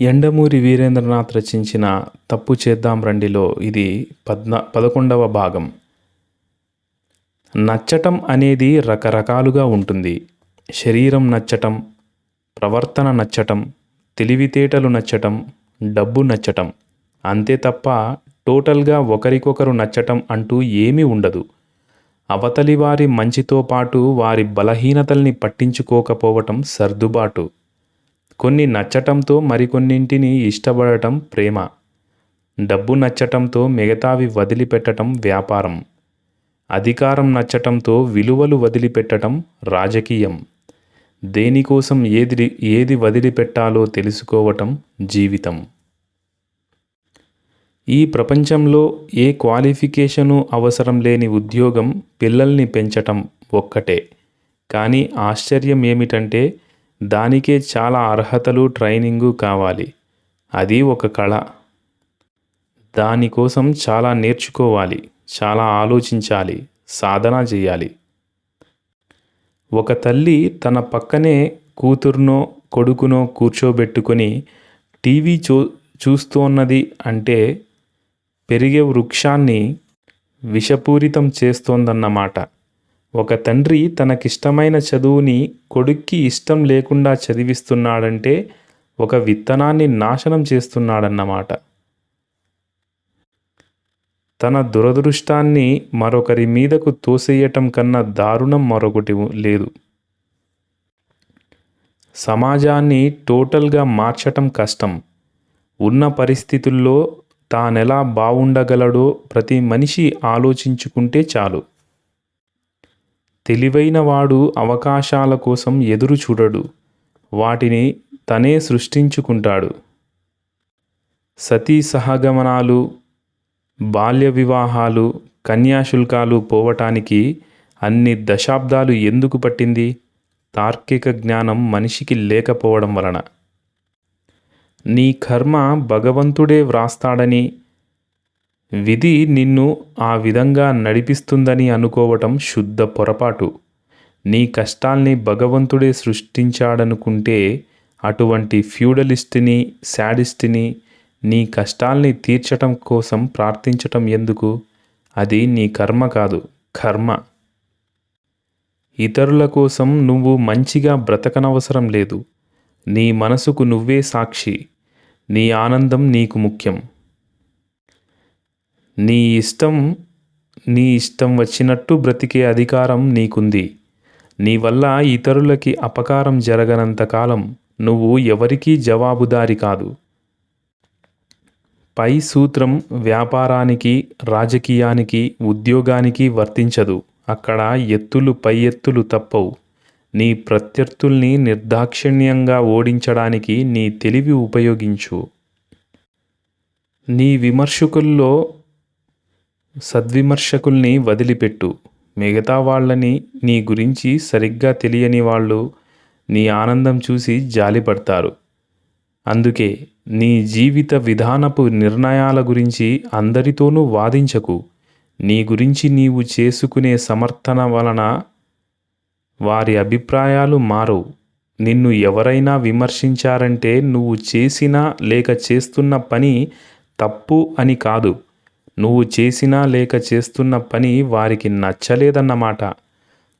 ఎండమూరి వీరేంద్రనాథ్ రచించిన తప్పు చేద్దాం రండిలో ఇది పద్న పదకొండవ భాగం. నచ్చటం అనేది రకరకాలుగా ఉంటుంది. శరీరం నచ్చటం ప్రవర్తన నచ్చటం తెలివితేటలు నచ్చటం డబ్బు నచ్చటం. అంతే తప్ప టోటల్గా ఒకరికొకరు నచ్చటం అంటూ ఏమీ ఉండదు. అవతలి వారి మంచితో పాటు వారి బలహీనతల్ని పట్టించుకోకపోవటం సర్దుబాటు. కొన్ని నచ్చటంతో మరికొన్నింటిని ఇష్టపడటం ప్రేమ. డబ్బు నచ్చటంతో మిగతావి వదిలిపెట్టటం వ్యాపారం. అధికారం నచ్చటంతో విలువలు వదిలిపెట్టటం రాజకీయం. దేనికోసం ఏది ఏది వదిలిపెట్టాలో తెలుసుకోవటం జీవితం. ఈ ప్రపంచంలో ఏ క్వాలిఫికేషను అవసరం లేని ఉద్యోగం పిల్లల్ని పెంచటం ఒక్కటే. కానీ ఆశ్చర్యం ఏమిటంటే దానికే చాలా అర్హతలు ట్రైనింగు కావాలి. అది ఒక కళ. దానికోసం చాలా నేర్చుకోవాలి చాలా ఆలోచించాలి సాధన చేయాలి. ఒక తల్లి తన పక్కనే కూతుర్నో కొడుకునో కూర్చోబెట్టుకొని టీవీ చూ చూస్తోన్నది అంటే పెరిగే వృక్షాన్ని విషపూరితం చేస్తోందన్నమాట. ఒక తండ్రి తనకిష్టమైన చదువుని కొడుక్కి ఇష్టం లేకుండా చదివిస్తున్నాడంటే ఒక విత్తనాన్ని నాశనం చేస్తున్నాడన్నమాట. తన దురదృష్టాన్ని మరొకరి మీదకు తోసేయటం కన్నా దారుణం మరొకటి లేదు. సమాజాన్ని టోటల్గా మార్చటం కష్టం. ఉన్న పరిస్థితుల్లో తానెలా బాగుండగలడో ప్రతి మనిషి ఆలోచించుకుంటే చాలు. తెలివైన వాడు అవకాశాల కోసం ఎదురు చూడడు. వాటిని తనే సృష్టించుకుంటాడు. సతీ సహగమనాలు బాల్య వివాహాలు కన్యాశుల్కాలు పోవటానికి అన్ని దశాబ్దాలు ఎందుకు పట్టింది? తార్కిక జ్ఞానం మనిషికి లేకపోవడం వలన. నీ కర్మ భగవంతుడే వ్రాస్తాడని విధి నిన్ను ఆ విధంగా నడిపిస్తుందని అనుకోవటం శుద్ధ పొరపాటు. నీ కష్టాల్ని భగవంతుడే సృష్టించాడనుకుంటే అటువంటి ఫ్యూడలిస్ట్ని శాడిస్ట్ని నీ కష్టాల్ని తీర్చటం కోసం ప్రార్థించటం ఎందుకు? అది నీ కర్మ కాదు కర్మ. ఇతరుల కోసం నువ్వు మంచిగా బ్రతకనవసరం లేదు. నీ మనసుకు నువ్వే సాక్షి. నీ ఆనందం నీకు ముఖ్యం. నీ ఇష్టం నీ ఇష్టం వచ్చినట్టు బ్రతికే అధికారం నీకుంది. నీ వల్ల ఇతరులకి అపకారం జరగనంతకాలం నువ్వు ఎవరికీ జవాబుదారి కాదు. పై సూత్రం వ్యాపారానికి రాజకీయానికి ఉద్యోగానికి వర్తించదు. అక్కడ ఎత్తులు పై ఎత్తులు తప్పవు. నీ ప్రత్యర్థుల్ని నిర్దాక్షిణ్యంగా ఓడించడానికి నీ తెలివి ఉపయోగించు. నీ విమర్శకుల్లో సద్విమర్శకుల్ని వదిలిపెట్టు. మిగతా వాళ్ళని నీ గురించి సరిగ్గా తెలియని వాళ్ళు నీ ఆనందం చూసి జాలిపడతారు. అందుకే నీ జీవిత విధానపు నిర్ణయాల గురించి అందరితోనూ వాదించకు. నీ గురించి నీవు చేసుకునే సమర్థన వలన వారి అభిప్రాయాలు మారవు. నిన్ను ఎవరైనా విమర్శించారంటే నువ్వు చేసిన లేక చేస్తున్న పని తప్పు అని కాదు. నువ్వు చేసినా లేక చేస్తున్న పని వారికి నచ్చలేదన్నమాట.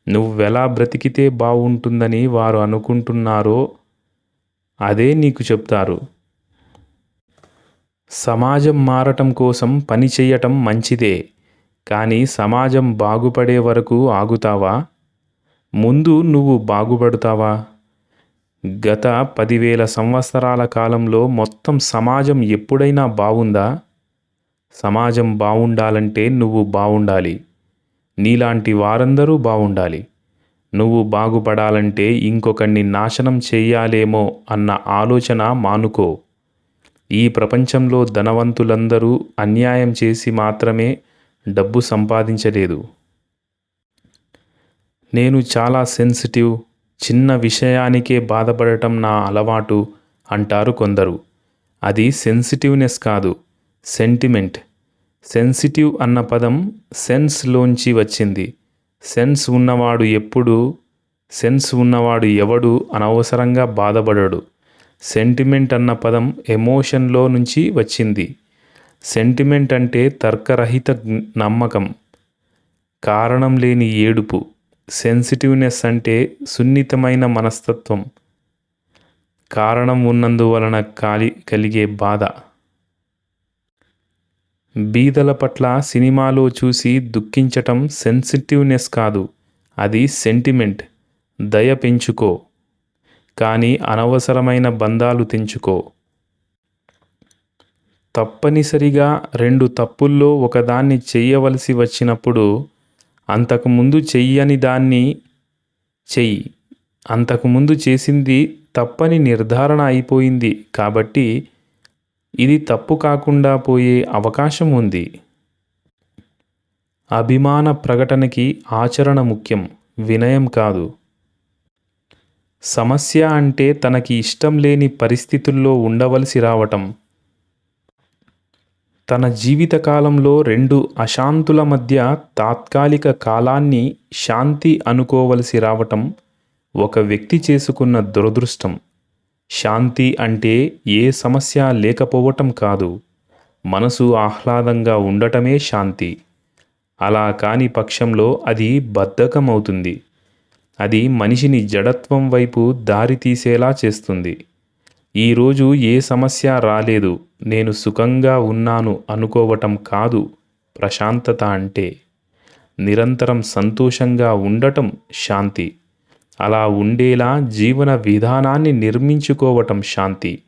నువ్వెలా బ్రతికితే బాగుంటుందని వారు అనుకుంటున్నారో అదే నీకు చెప్తారు. సమాజం మారటం కోసం పని చేయటం మంచిదే కానీ సమాజం బాగుపడే వరకు ఆగుతావా? ముందు నువ్వు బాగుపడతావా? గత పదివేల సంవత్సరాల కాలంలో మొత్తం సమాజం ఎప్పుడైనా బాగుందా సమాజం బాగుండాలంటే నువ్వు బాగుండాలి నీలాంటి వారందరూ బాగుండాలి నువ్వు బాగుపడాలంటే ఇంకొకరిని నాశనం చెయ్యాలేమో అన్న ఆలోచన మానుకో. ఈ ప్రపంచంలో ధనవంతులందరూ అన్యాయం చేసి మాత్రమే డబ్బు సంపాదించలేదు. నేను చాలా సెన్సిటివ్ చిన్న విషయానికే బాధపడటం నా అలవాటు అంటారు కొందరు. అది సెన్సిటివ్నెస్ కాదు సెంటిమెంట్. సెన్సిటివ్ అన్న పదం సెన్స్లోంచి వచ్చింది. సెన్స్ ఉన్నవాడు ఎప్పుడు సెన్స్ ఉన్నవాడు ఎవడు అనవసరంగా బాధపడడు. సెంటిమెంట్ అన్న పదం ఎమోషన్లో నుంచి వచ్చింది. సెంటిమెంట్ అంటే తర్కరహిత నమ్మకం. కారణం లేని ఏడుపు. సెన్సిటివ్నెస్ అంటే సున్నితమైన మనస్తత్వం. కారణం ఉన్నందువలన కాలి కలిగే బాధ. బీదల పట్ల సినిమాలో చూసి దుఃఖించటం సెన్సిటివ్నెస్ కాదు. అది సెంటిమెంట్. దయ పెంచుకో. కానీ అనవసరమైన బంధాలు తెంచుకో. తప్పనిసరిగా రెండు తప్పుల్లో ఒకదాన్ని చెయ్యవలసి వచ్చినప్పుడు అంతకుముందు చెయ్యని దాన్ని చెయ్యి. అంతకుముందు చేసింది తప్పని నిర్ధారణ అయిపోయింది కాబట్టి ఇది తప్పు కాకుండా పోయే అవకాశం ఉంది. అభిమాన ప్రకటనకి ఆచరణ ముఖ్యం వినయం కాదు. సమస్య అంటే తనకి ఇష్టం లేని పరిస్థితుల్లో ఉండవలసి రావటం. తన జీవితకాలంలో రెండు అశాంతుల మధ్య తాత్కాలిక కాలాన్ని శాంతి అనుకోవలసి రావటం ఒక వ్యక్తి చేసుకున్న దురదృష్టం. శాంతి అంటే ఏ సమస్య లేకపోవటం కాదు. మనసు ఆహ్లాదంగా ఉండటమే శాంతి. అలా కాని పక్షంలో అది బద్ధకమవుతుంది. అది మనిషిని జడత్వం వైపు దారి తీసేలా చేస్తుంది. ఈరోజు ఏ సమస్య రాలేదు. నేను సుఖంగా ఉన్నాను అనుకోవటం కాదు ప్రశాంతత అంటే. నిరంతరం సంతోషంగా ఉండటం శాంతి. అలా ఉండేలా జీవన విధానాన్ని నిర్మించుకోవటం శాంతి.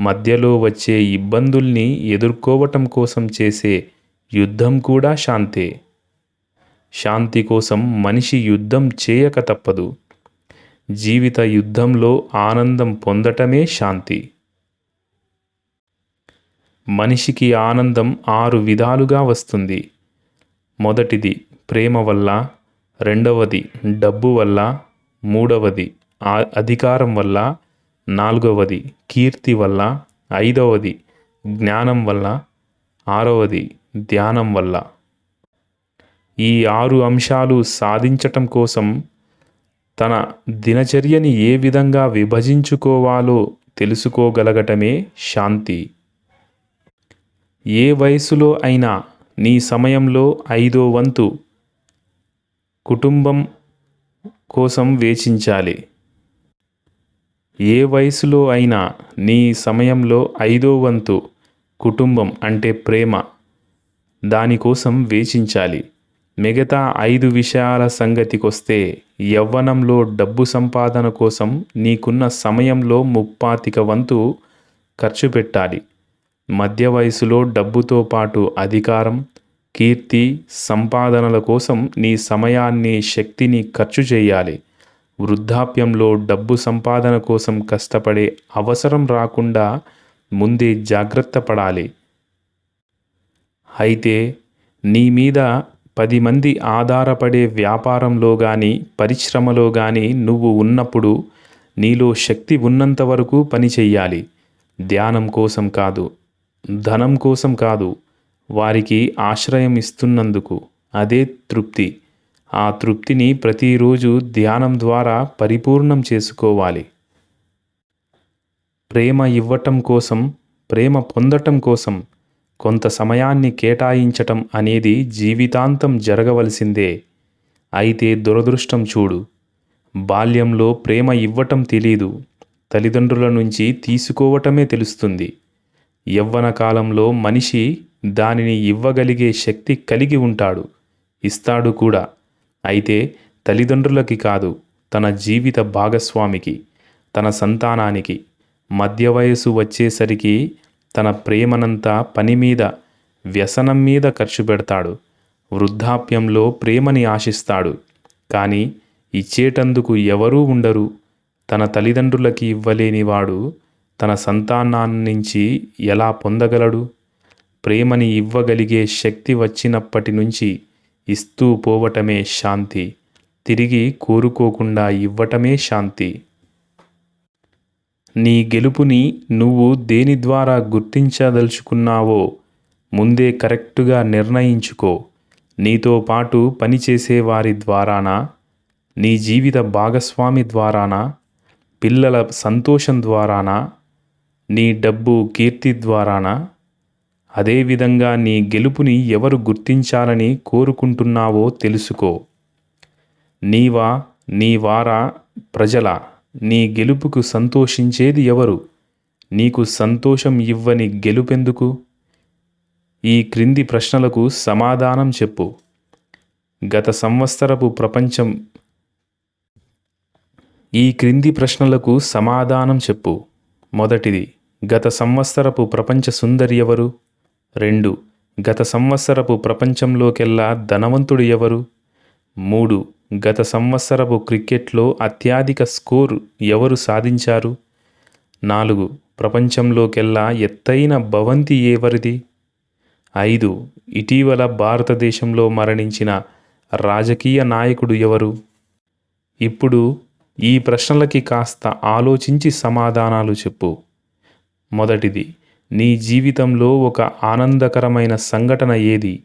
మధ్యలో వచ్చే ఇబ్బందుల్ని ఎదుర్కోవటం కోసం చేసే యుద్ధం కూడా శాంతే. శాంతి కోసం మనిషి యుద్ధం చేయక తప్పదు. జీవిత యుద్ధంలో ఆనందం పొందటమే శాంతి. మనిషికి ఆనందం ఆరు విధాలుగా వస్తుంది. మొదటిది ప్రేమ వల్ల రెండవది డబ్బు వల్ల మూడవది ఆ- అధికారం వల్ల. నాలుగవది కీర్తి వల్ల. ఐదవది జ్ఞానం వల్ల. ఆరవది ధ్యానం వల్ల. ఈ ఆరు అంశాలు సాధించటం కోసం తన దినచర్యని ఏ విధంగా విభజించుకోవాలో తెలుసుకోగలగటమే శాంతి. ఏ వయసులో అయినా నీ సమయంలో ఐదో వంతు కుటుంబం కోసం వేచించాలి. ఏ వయసులో అయినా నీ సమయంలో ఐదో వంతు కుటుంబం అంటే ప్రేమ దానికోసం వేచించాలి. మిగతా ఐదు విషయాల సంగతికొస్తే యవ్వనంలో డబ్బు సంపాదన కోసం నీకున్న సమయంలో ముప్పాతిక వంతు ఖర్చు పెట్టాలి. మధ్య వయసులో డబ్బుతో పాటు అధికారం కీర్తి సంపాదనల కోసం నీ సమయాన్ని శక్తిని ఖర్చు చేయాలి. వృద్ధాప్యంలో డబ్బు సంపాదన కోసం కష్టపడే అవసరం రాకుండా ముందే జాగ్రత్త పడాలి. అయితే నీ మీద పది మంది ఆధారపడే వ్యాపారంలో కానీ పరిశ్రమలో కానీ నువ్వు ఉన్నప్పుడు నీలో శక్తి ఉన్నంత వరకు పని చెయ్యాలి. ధ్యానం కోసం కాదు ధనం కోసం కాదు వారికి ఆశ్రయం ఇస్తున్నందుకు అదే తృప్తి. ఆ తృప్తిని ప్రతిరోజు ధ్యానం ద్వారా పరిపూర్ణం చేసుకోవాలి. ప్రేమ ఇవ్వటం కోసం ప్రేమ పొందటం కోసం కొంత సమయాన్ని కేటాయించటం అనేది జీవితాంతం జరగవలసిందే. అయితే దురదృష్టం చూడు. బాల్యంలో ప్రేమ ఇవ్వటం తెలీదు. తల్లిదండ్రుల నుంచి తీసుకోవటమే తెలుస్తుంది. యవ్వన కాలంలో మనిషి దానిని ఇవ్వగలిగే శక్తి కలిగి ఉంటాడు. ఇస్తాడు కూడా. అయితే తల్లిదండ్రులకి కాదు తన జీవిత భాగస్వామికి తన సంతానానికి. మధ్య వయసు వచ్చేసరికి తన ప్రేమనంతా పని మీద వ్యసనం మీద ఖర్చు పెడతాడు. వృద్ధాప్యంలో ప్రేమని ఆశిస్తాడు. కానీ ఇచ్చేటందుకు ఎవరూ ఉండరు. తన తల్లిదండ్రులకి ఇవ్వలేని వాడు తన సంతానాన్నించి ఎలా పొందగలడు? ప్రేమని ఇవ్వగలిగే శక్తి వచ్చినప్పటి నుంచి ఇస్తూ పోవటమే శాంతి. తిరిగి కోరుకోకుండా ఇవ్వటమే శాంతి. నీ గెలుపుని నువ్వు దేని ద్వారా గుర్తించదలుచుకున్నావో ముందే కరెక్టుగా నిర్ణయించుకో. నీతో పాటు పనిచేసే వారి ద్వారానా? నీ జీవిత భాగస్వామి ద్వారానా? పిల్లల సంతోషం ద్వారానా? నీ డబ్బు కీర్తి ద్వారానా? అదేవిధంగా నీ గెలుపుని ఎవరు గుర్తించాలని కోరుకుంటున్నావో తెలుసుకో. నీవా నీ వారా ప్రజల? నీ గెలుపుకు సంతోషించేది ఎవరు? నీకు సంతోషం ఇవ్వని గెలుపెందుకు? ఈ క్రింది ప్రశ్నలకు సమాధానం చెప్పు. గత సంవత్సరపు ప్రపంచం ఈ క్రింది ప్రశ్నలకు సమాధానం చెప్పు. మొదటిది గత సంవత్సరపు ప్రపంచ సుందరి ఎవరు? రెండు. గత సంవత్సరపు ప్రపంచంలోకెల్లా ధనవంతుడు ఎవరు? మూడు. గత సంవత్సరపు క్రికెట్లో అత్యధిక స్కోర్ ఎవరు సాధించారు? నాలుగు. ప్రపంచంలోకెల్లా ఎత్తైన భవంతి ఎవరిది ఐదు. ఇటీవల భారతదేశంలో మరణించిన రాజకీయ నాయకుడు ఎవరు? ఇప్పుడు ఈ ప్రశ్నలకి కాస్త ఆలోచించి సమాధానాలు చెప్పు. మొదటిది. నీ జీవితంలో ఒక ఆనందకరమైన సంఘటన ఏది?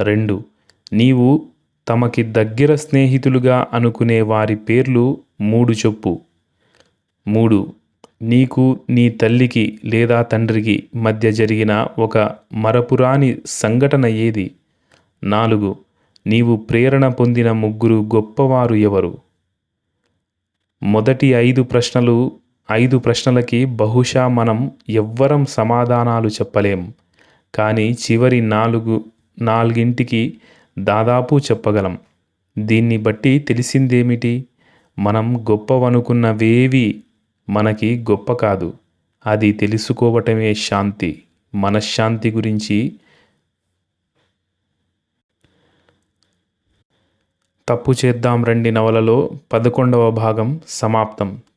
రెండు. నీవు తమకి దగ్గర స్నేహితులుగా అనుకునే వారి పేర్లు మూడు చెప్పు. మూడు. నీకు నీ తల్లికి లేదా తండ్రికి మధ్య జరిగిన ఒక మరపురాని సంఘటన ఏది? నాలుగు. నీవు ప్రేరణ పొందిన ముగ్గురు గొప్పవారు ఎవరు? మొదటి ఐదు ప్రశ్నలు ఐదు ప్రశ్నలకి బహుశా మనం ఎవ్వరం సమాధానాలు చెప్పలేం. కానీ చివరి నాలుగు నాలుగింటికి దాదాపు చెప్పగలం. దీన్ని బట్టి తెలిసిందేమిటి? మనం గొప్పవనుకున్నవేవి మనకి గొప్ప కాదు. అది తెలుసుకోవటమే శాంతి. మనశ్శాంతి గురించి తప్పు చేద్దాం రండి నవలలో పదకొండవ భాగం సమాప్తం.